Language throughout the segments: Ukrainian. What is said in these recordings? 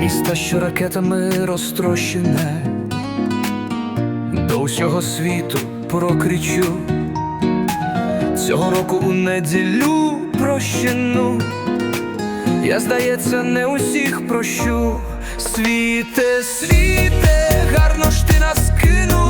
міста, що ракетами розтрощене, до усього світу прокричу. Цього року у неділю прощену. Я, здається, не усіх прощу. Світе, світе, гарно ж ти нас кинув,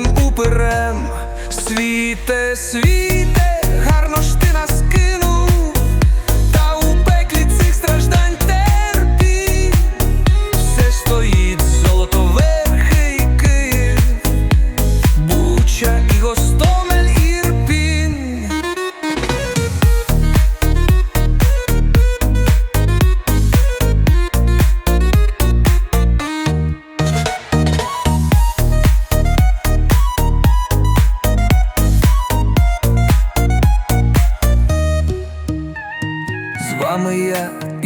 вушкооким уперем. Світе, світе,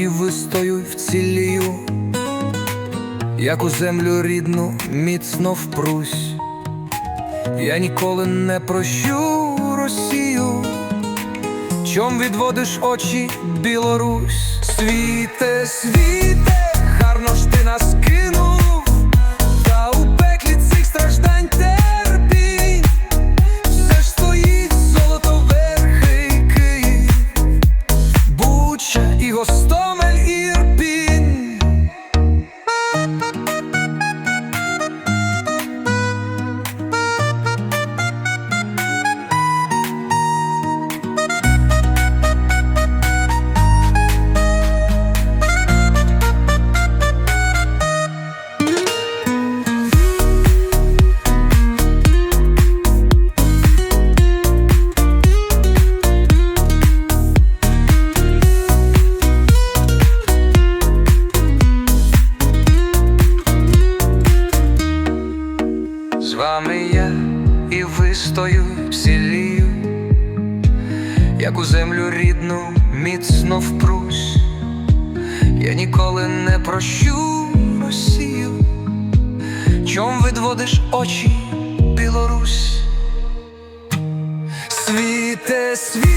і вистою вцілію, як у землю рідну міцно впрусь. Я ніколи не прощу Росію, чом відводиш очі, Білорусь, світе, світе, гарно ж ти нас і сілію, як у землю рідну міцно впрусь. Я ніколи не прощу Росію, чом відводиш очі, Білорусь. Світе, світе,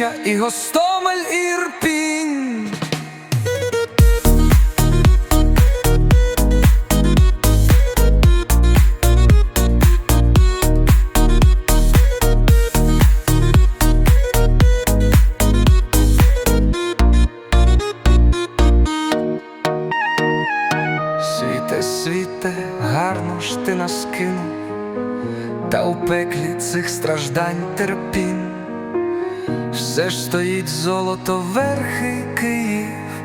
Буча і Гостомель Ірпінь. Світе, світе, гарно ж ти нас кинув, та у пеклі цих страждань терпінь. Все ж стоїть золото верхи Київ,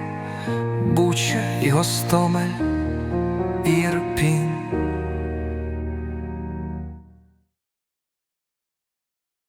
Буча і Гостомель, Ірпінь.